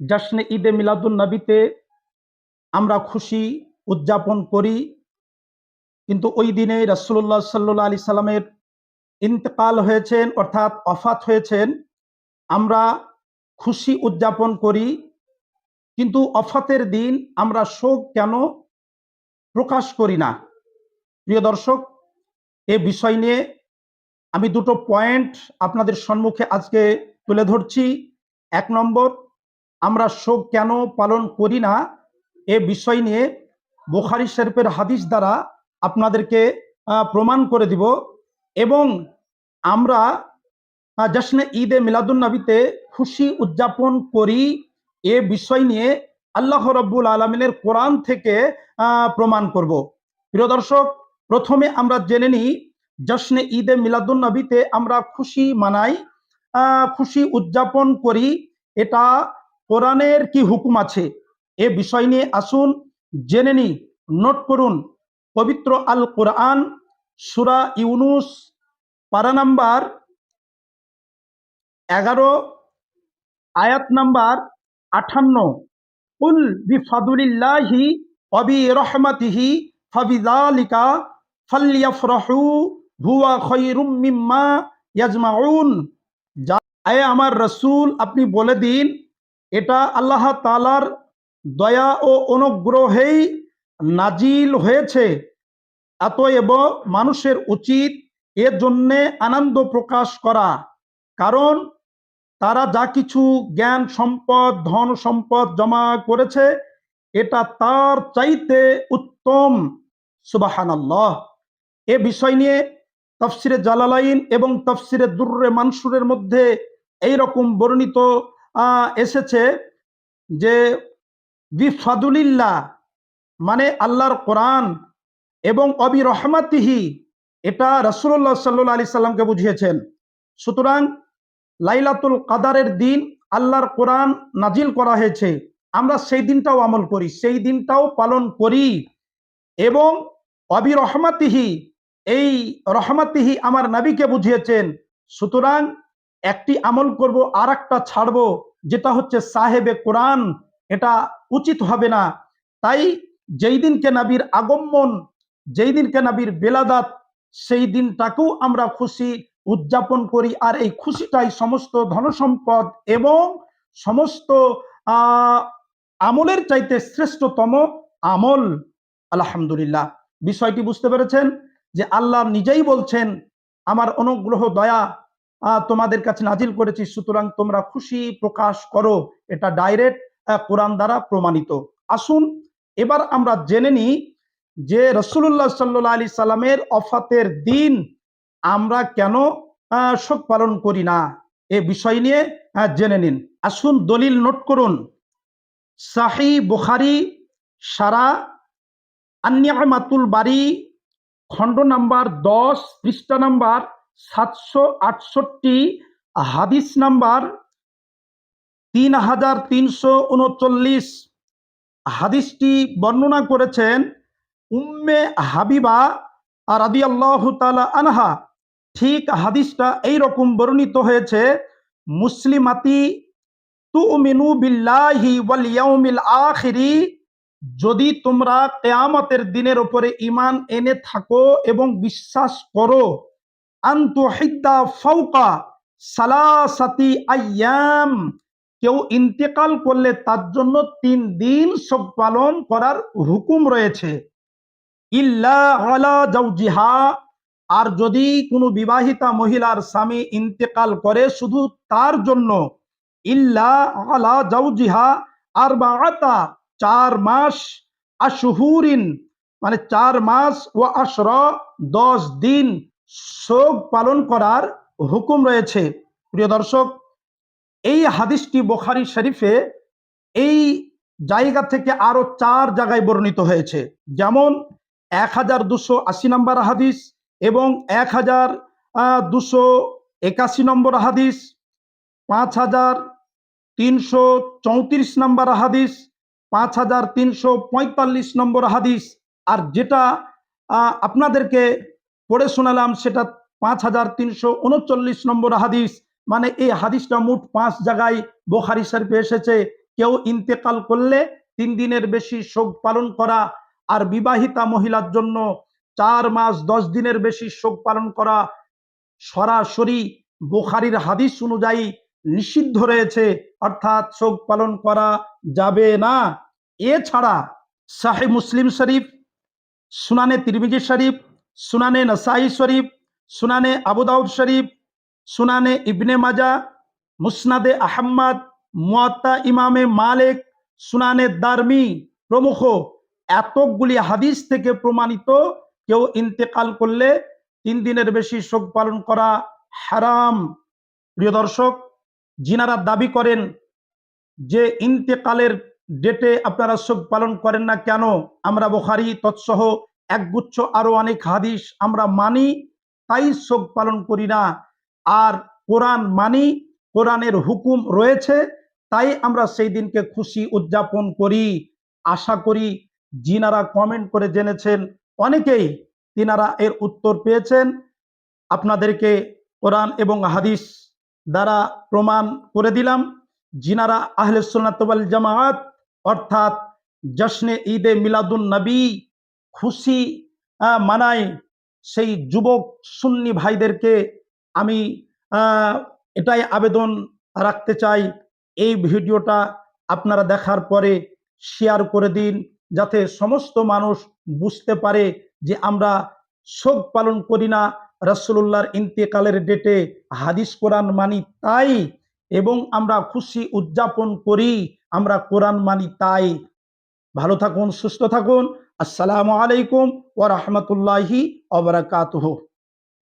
জাসনে ঈদে মিলাদুন নবীতে আমরা খুশি, উদযাপন করি। কিন্তু ওই দিনে রাসূলুল্লাহ সাল্লাল্লাহু আলাইহি সাল্লামের ইন্তেকাল হয়েছেন, অর্থাৎ অফাত হয়েছেন। আমরা খুশি উদযাপন করি। কিন্তু অফাতের দিন আমরা শোক কেন প্রকাশ করি না? প্রিয় দর্শক, এ বিষয় নিয়ে আমি দুটো পয়েন্ট আপনাদের সম্মুখে আজকে তুলে ধরছি। এক নম্বর আমরা শোক কেন পালন করি না? এ বিষয় নিয়ে বুখারি শরীফের হাদিস দ্বারা আপনাদেরকে প্রমাণ করে দিব এবং আমরা জশ্নে ঈদে মিলাদুন নবীতে খুশি উদযাপন করি। এ বিষয় নিয়ে আল্লাহ রব্বুল আলমিনের কোরআন থেকে প্রমাণ করব। প্রিয় দর্শক, প্রথমে আমরা জেনে নিই, জশ্নে ঈদে মিলাদুন নবীতে আমরা খুশি মানাই খুশি উদযাপন করি। এটা কোরআনের কি হুকুম আছে? এ বিষয় নিয়ে আসুন, জেনে নি নোট করুন, পবিত্র আল কোরআন সুরা ইউনুস, পারা নাম্বার এগারো, আয়াত নাম্বার আঠান্ন। উল বিফাদুলিল্লাহি অবি রহমাতিহি ফাবিজালিকা ফালিয়াফরাহু হুয়া খৈরুম ইয়াজমাউন। যা আয়ে আমার রসুল, আপনি বলে দিন এটা আল্লাহ তালার দয়া ও অনুগ্রহেই নাজিল হয়েছে। অতএব মানুষের উচিত এর জন্যে আনন্দ প্রকাশ করা। কারণ তারা যা কিছু জ্ঞান সম্পদ, ধন সম্পদ জমা করেছে, এটা তার চাইতে উত্তম। সুবাহান এ বিষয় নিয়ে তফসিরে জালালাইন এবং তফসিরে দুর্রে মানসুরের মধ্যে এই রকম বর্ণিত এসেছে যে বিফাদুলিল্লাহ মানে আল্লাহর কোরআন এবং অবি রহমাতিহি এটা রসুল্লাহ সাল্লাহ আলি সাল্লামকে বুঝিয়েছেন। সুতরাং লাইলাতুল কাদারের দিন আল্লাহর কোরআন নাজিল করা হয়েছে। আমরা সেই দিনটাও আমল করি, সেই দিনটাও পালন করি এবং অবি রহমাতিহি এই রহমাতিহি আমার নাবিকে বুঝিয়েছেন। সুতরাং একটি আমল করব আর একটা ছাড়বো, যেটা হচ্ছে সাহেবে কোরআন, এটা উচিত হবে না। তাই যেই দিনকে নাবির আগমন, যেই দিনকে নাবির বেলাদাত, সেই দিনটাকেও আমরা খুশি উদযাপন করি। আর এই খুশিটাই সমস্ত ধনসম্পদ এবং সমস্ত আমলের চাইতে শ্রেষ্ঠতম আমল। আলহামদুলিল্লাহ। বিষয়টি বুঝতে পেরেছেন যে আল্লাহ নিজেই বলছেন, আমার অনুগ্রহ, দয়া তোমাদের কাছে নাজিল করেছি, সুতরাং তোমরা খুশি প্রকাশ করো। এটা ডাইরেক্ট কোরআন দ্বারা প্রমাণিত। আসুন, এবার আমরা জেনে নিই যে রসুল্লাহ সাল্লাহ আলি সাল্লামের অফাতের দিন আমরা কেন শোক পালন করি না? এ বিষয় নিয়ে জেনে নিন। আসুন, দলিল নোট করুন। সাহি বুখারি, সারা আন্যামাতুল বাড়ি খণ্ড নাম্বার দশ, পৃষ্ঠা নাম্বার সাতশো আটষট্টি হাদিস নাম্বার তিন হাজার তিনশো উনচল্লিশ। হাদিসটি বর্ণনা করেছেন উম্মে হাবিবা আর আদি আল্লাহ আনহা। ঠিক হাদিসটা এই রকম বর্ণিত হয়েছে, মুসলিমাতি তুমিনু বিল্লাহি ওয়াল ইয়াউমিল আখিরি, যদি তোমরা কেয়ামতের দিনের উপরে ইমান এনে থাকো এবং বিশ্বাস করো আন্তু হিদ্দা ফাউকা সালাসাতি আয়াম। কেউ ইন্তেকাল করলে তার জন্য তিন দিন শোক পালন করার হুকুম রয়েছে। ইল্লা আলা জাউজিহা আর যদি কোনো বিবাহিতা মহিলার স্বামী ইন্তেকাল করে শুধু তার জন্য, ইল্লা আলা জাউজিহা আর বাআতা চার মাস আশহুরিন মানে চার মাস ও আশর, দশ দিন শোক পালন করার হুকুম রয়েছে। প্রিয় দর্শক, এই হাদিসটি বোখারি শরীফে এই জায়গা থেকে আরও চার জায়গায় বর্ণিত হয়েছে। যেমন, এক হাজার দুশো আশি নম্বর হাদিস এবং এক হাজার দুশো একাশি নম্বর হাদিস, পাঁচ হাজার তিনশো চৌত্রিশ নম্বর হাদিস, পাঁচ হাজার তিনশো পঁয়তাল্লিশ নম্বর হাদিস। আর যেটা আপনাদেরকে পড়ে শোনালাম সেটা পাঁচ হাজার তিনশো উনচল্লিশ নম্বর হাদিস। মানে এই হাদিসটা মোট পাঁচ জায়গায় বোখারি শরীফে এসেছে। কেউ ইন্তেকাল করলে তিন দিনের বেশি শোক পালন করা আর বিবাহিতা মহিলার জন্য চার মাস দশ দিনের বেশি শোক পালন করা সরাসরি বোখারির হাদিস অনুযায়ী নিষিদ্ধ রয়েছে। অর্থাৎ শোক পালন করা যাবে না। এছাড়া শাহে মুসলিম শরীফ, সুনানে তিরমিজি শরীফ সুনানে নসাই শরীফ, সুনানে আবুদাউদ শরীফ, সুনানে ইবনে মাজা, মুসনাদে আহম্মদ, মুয়াত্তা ইমামে মালিক, সুনানে দারমি প্রমুখ। এতগুলি হাদিস থেকে প্রমাণিত, কেউ ইন্তেকাল করলে তিন দিনের বেশি শোক পালন করা হারাম। প্রিয় দর্শক, যিনারা দাবি করেন যে ইন্তেকালের ডেটে আপনারা শোক পালন করেন না কেন, আমরা বোখারি, তৎসহ একগুচ্ছ আরও অনেক হাদিস আমরা মানি, তাই শোক পালন করি না। আর কোরআন মানি, কোরআনের হুকুম রয়েছে, তাই আমরা সেই দিনকে খুশি উদযাপন করি। আশা করি যিনারা কমেন্ট করে জেনেছেন, অনেকেই তিনারা এর উত্তর পেয়েছেন। আপনাদেরকে কোরআন এবং হাদিস দ্বারা প্রমাণ করে দিলাম। যিনারা আহলে সুন্নাতওয়াল জামায়াত অর্থাৎ জশ্নে ঈদে মিলাদুন নবী খুশি মানায় সেই যুবক সুন্নি ভাইদেরকে আমি এটাই আবেদন রাখতে চাই। এই ভিডিওটা আপনারা দেখার পরে শেয়ার করে দিন যাতে সমস্ত মানুষ বুঝতে পারে যে আমরা শোক পালন করি না রসুল্লাহর ইন্তেকালের ডেটে হাদিস, কোরআন মানি তাই এবং আমরা খুশি উদযাপন করি, আমরা কোরআন মানি তাই। ভালো থাকুন, সুস্থ থাকুন। আসসালামু আলাইকুম ওরহমতুল্লাহি রাহমাতুল্লাহি ওয়া বারাকাতুহু।